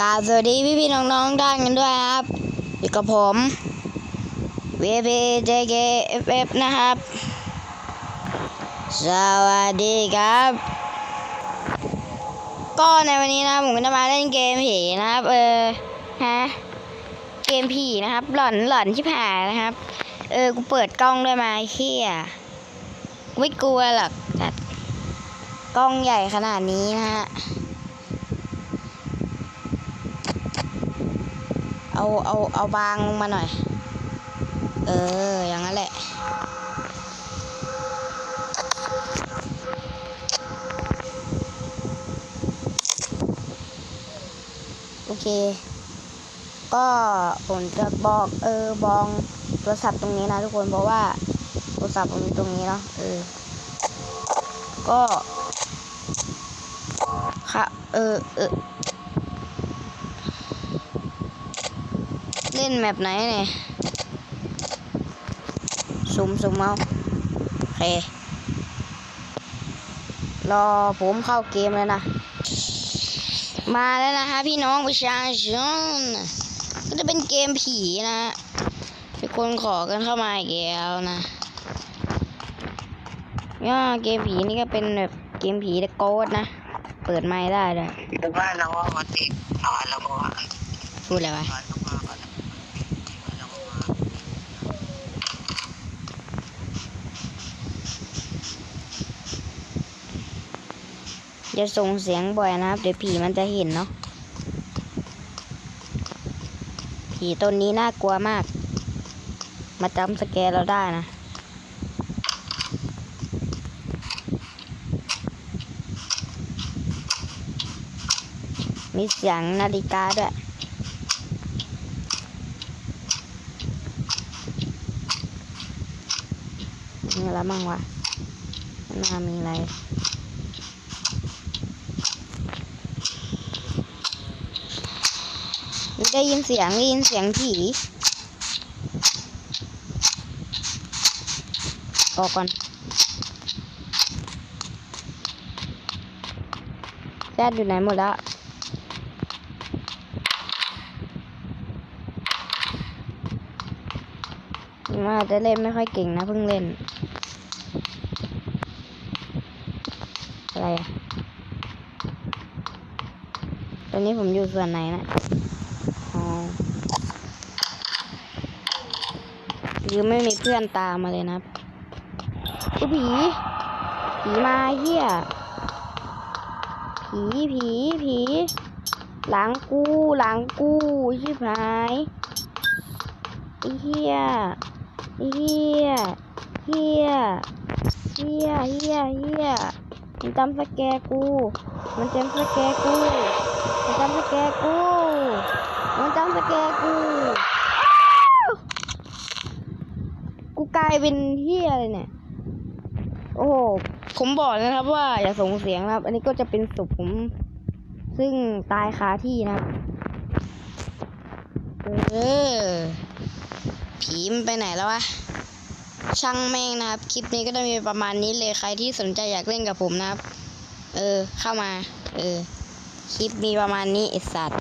กาสวัสดีพี่พี่น้องๆท่านกันด้วยครับอยู่กับผม VP JK FF นะครับ สวัสดีครับ ก็ในวันนี้นะผมก็จะมาเล่นเกมผีนะครับ เออฮะเกมผีนะครับ หลอนหลอนชิบหายนะครับ เออกูเปิดกล้องด้วยมาเฮียไม่กลัวหรอกกล้องใหญ่ขนาดนี้นะฮะ เอาเอาเอาบางลงมาหน่อย เออ อย่างนั้นแหละ โอเค ก็ผมจะบอกเออบองโทรศัพท์ตรงนี้นะทุกคนเพราะว่าโทรศัพท์ผมอยู่ตรงนี้เนาะเออ ก็ค่ะเออเออ เล่นแมปไหนเนี่ยซุ่มซุ่มเอาโอเค รอผมเข้าเกมแล้วนะ มาแล้วนะฮะพี่น้องประชาชนก็จะเป็นเกมผีนะทุกคนขอกันเข้ามาอีกแล้วนะย่าเกมผีนี่ก็เป็นแบบเกมผีแต่โกดนะ เปิดไม้ได้เลยแต่ว่าเราว่ามันติดนอนแล้วก็ว่าพูดอะไรวะ นอนก็มาก่อนแล้วก็มา อย่าส่งเสียงบ่อยนะครับ เดี๋ยวผีมันจะเห็นเนาะผีต้นนี้น่ากลัวมาก มาจำสแกเราได้นะมีเสียงนาฬิกาด้วย มีอะไรบ้างวะข้างหน้ามีอะไร ได้ยินเสียงได้ยินเสียงผีออกก่อนแซดอยู่ไหนหมดแล้วมาจจะเล่นไม่ค่อยเก่งนะเพิ่งเล่น อะไรอะตอนนี้ผมอยู่ส่วนไหนนะ อ๋อหรือไม่มีเพื่อนตามมาเลยนะครับอุ๊ยผี ผีมาเฮียผีผีผี หลังกูหลังกูชิบหายไอ้เฮียไอ้เฮียเฮียเฮียเฮียเฮียมันจำสแกกู มันจำสแกกู มันจำสแกกู มันจำสแกกู กูกลายเป็นเฮียเลยเนี่ย โอ้โห ผมบอกนะครับว่าอย่าส่งเสียงนะครับ อันนี้ก็จะเป็นศพผม ซึ่งตายคาที่นะครับเออผีมันไปไหนแล้ววะ ช่างแม่งนะครับ คลิปนี้ก็จะมีประมาณนี้เลยใครที่สนใจอยากเล่นกับผมนะครับ เออ เข้ามา เออ คลิปมีประมาณนี้ไอสัตว์